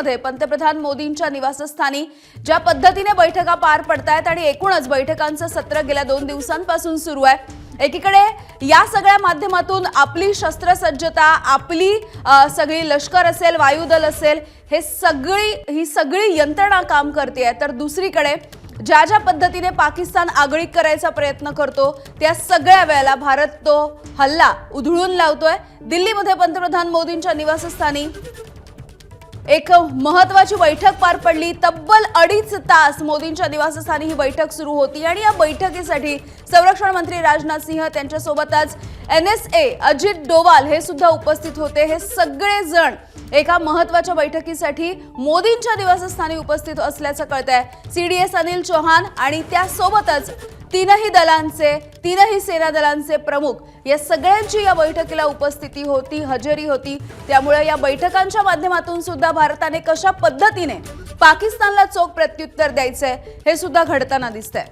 दिल्लीमध्ये पंतप्रधान मोदींच्या निवासस्थानी ज्या पद्धतीने बैठका पार पडतायत आणि एकूणच बैठकांचं सत्र गेल्या दोन दिवसांपासून सुरू आहे. एकीकडे या सगळ्या माध्यमातून आपली शस्त्रसज्जता आपली सगळी लष्कर असेल वायुदल असेल हे सगळी ही सगळी यंत्रणा काम करते तर दुसरीकडे ज्या ज्या पद्धतीने पाकिस्तान आगळीक करायचा प्रयत्न करतो त्या सगळ्या वेळेला भारत तो हल्ला उधळून लावतोय. दिल्लीमध्ये पंतप्रधान मोदींच्या निवासस्थानी एक महत्वाची बैठक पार पडली. तब्बल अडीच तास मोदींच्या निवासस्थानी ही बैठक सुरू होती आणि या बैठकीसाठी संरक्षण मंत्री राजनाथ सिंह त्यांच्यासोबतच N S A Ajit Doval हे सुद्धा उपस्थित होते. हे सगळेजण एका महत्त्वाच्या बैठकीसाठी मोदींच्या निवासस्थानी उपस्थित असल्याचं कळतं आहे C D S Anil Chauhan आणि त्यासोबतच तीनही दलांचे तीनही सेना दलांचे प्रमुख या सगळ्यांची या बैठकीला उपस्थिती होती हजेरी होती. त्यामुळे या बैठकांच्या माध्यमातून सुद्धा भारताने कशा पद्धतीने पाकिस्तानला चोख प्रत्युत्तर द्यायचंय हे सुद्धा घडताना दिसतंय.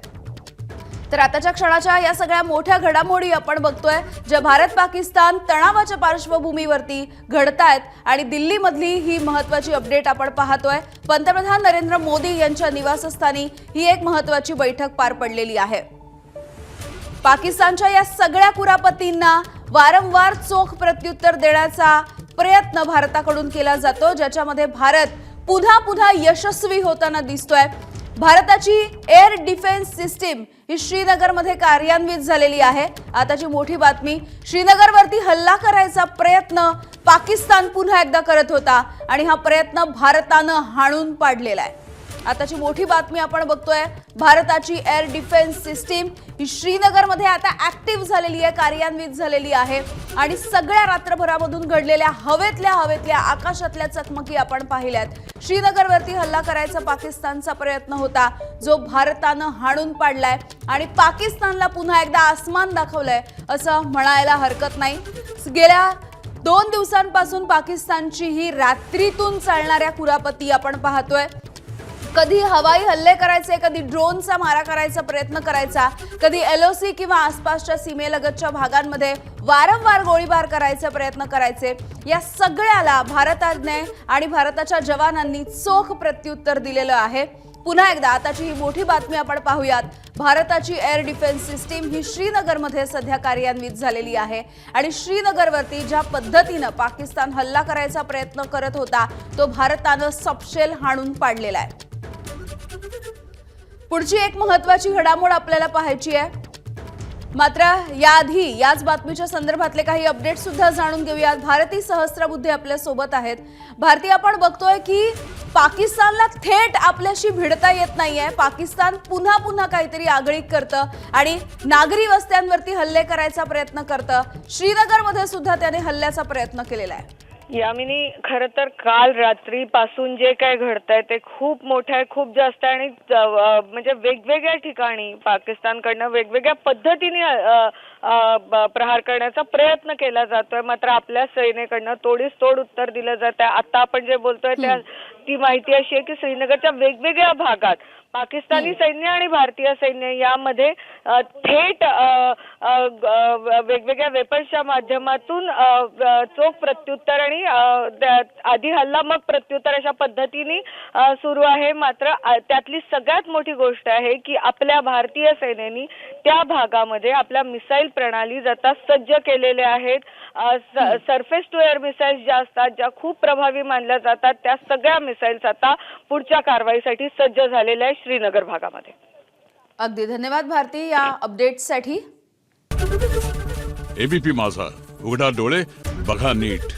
तर आताच्या क्षणाच्या या सगळ्या मोठ्या घडामोडी आपण बघतोय ज्या भारत पाकिस्तान तणावाच्या पार्श्वभूमीवरती घडतायत आणि दिल्लीमधली ही महत्वाची अपडेट आपण पाहतोय. पंतप्रधान नरेंद्र मोदी यांच्या निवासस्थानी ही एक महत्वाची बैठक पार पडलेली आहे. पाकिस्तानच्या या सगळ्या कुरापतींना वारंवार चोख प्रत्युत्तर देण्याचा प्रयत्न भारताकडून केला जातो ज्याच्यामध्ये भारत पुन्हा पुन्हा यशस्वी होताना दिसतोय. भारताची एअर डिफेन्स सिस्टीम ही श्रीनगरमध्ये कार्यान्वित झालेली आहे. आताची मोठी बातमी श्रीनगरवरती हल्ला करायचा प्रयत्न पाकिस्तान पुन्हा एकदा करत होता आणि हा प्रयत्न भारतानं हाणून पाडलेला आहे. आताची मोठी बातमी आपण बघतोय. भारताची एअर डिफेन्स सिस्टीम ही श्रीनगरमध्ये आता ऍक्टिव्ह झालेली आहे कार्यान्वित झालेली आहे. आणि सगळ्या रात्रभरामधून घडलेल्या हवेतल्या हवेतल्या आकाशातल्या चकमकी आपण पाहिल्यात. श्रीनगरवरती हल्ला करायचा पाकिस्तानचा प्रयत्न होता जो भारतानं हाणून पाडलाय. आणि पाकिस्तानला पुन्हा एकदा आसमान दाखवलंय असं म्हणायला हरकत नाही. गेल्या दोन दिवसांपासून पाकिस्तानची ही रात्रीतून चालणाऱ्या कुरापती आपण पाहतोय. कधी हवाई हल्ले करायचे कधी ड्रोनचा मारा करायचा प्रयत्न करायचा कधी एलओसी किंवा आसपासच्या सीमेलगतच्या भागांमध्ये वारंवार गोळीबार करायचे प्रयत्न करायचे. या सगळ्याला भारताने आणि भारताच्या जवानांनी चोख प्रत्युत्तर दिलेलं आहे. पुन्हा एकदा आताची ही मोठी बातमी आपण पाहूयात. भारताची एअर डिफेन्स सिस्टीम ही श्रीनगरमध्ये सध्या कार्यान्वित झालेली आहे. आणि श्रीनगरवरती ज्या पद्धतीनं पाकिस्तान हल्ला करायचा प्रयत्न करत होता तो भारतानं सपशेल हाणून पाडलेला आहे. पुढची एक महत्वाची घडामोड आपल्याला पाहायची आहे. मात्र याआधी याच बातमीच्या संदर्भातले काही अपडेट सुद्धा जाणून घेऊयात. भारतीय सहस्त्रबुद्धे आपल्यासोबत आहेत. भारतीय आपण बघतोय की पाकिस्तानला थेट आपल्याशी भिडता येत नाहीये. पाकिस्तान पुन्हा पुन्हा काहीतरी आगळीक करतं आणि नागरी वस्त्यांवरती हल्ले करायचा प्रयत्न करतं. श्रीनगरमध्ये सुद्धा त्याने हल्ल्याचा प्रयत्न केलेला आहे. यामिनी खर तर काल रात्रीपासून जे काय घडतंय ते खूप मोठं आहे खूप जास्त आहे आणि म्हणजे वेगवेगळ्या ठिकाणी पाकिस्तानकडनं वेगवेगळ्या पद्धतीने प्रहार करण्याचा प्रयत्न केला जातोय. मात्र आपल्या सेनेकडनं तोडीस तोड उत्तर दिलं जात आहे आता आपण जे बोलतोय त्या ती माहिती अशी आहे की श्रीनगरच्या वेगवेगळ्या भागात पाकिस्तानी सैन्य आणि भारतीय सैन्य यामध्ये थेट वेगवेगळ्या वेपन्सच्या माध्यमातून चोख प्रत्युत्तर आणि आधी हल्ला मग प्रत्युत्तर अशा पद्धतीने सुरू आहे. मात्र त्यातली सगळ्यात मोठी गोष्ट आहे की आपल्या भारतीय सेनेनी त्या भागामध्ये आपल्या मिसाईल प्रणाली जाता सज्ज केलेल्या आहेत. सरफेस टू एअर मिसाईल्स ज्या असतात ज्या खूप प्रभावी मानल्या जातात त्या सगळ्या मिसाईल्स आता पुढच्या कारवाईसाठी सज्ज झालेल्या आहेत. श्रीनगर भागामध्ये. अगदी धन्यवाद भारती या अपडेटसाठी एबीपी माझा. उघडा डोळे बघा नीट.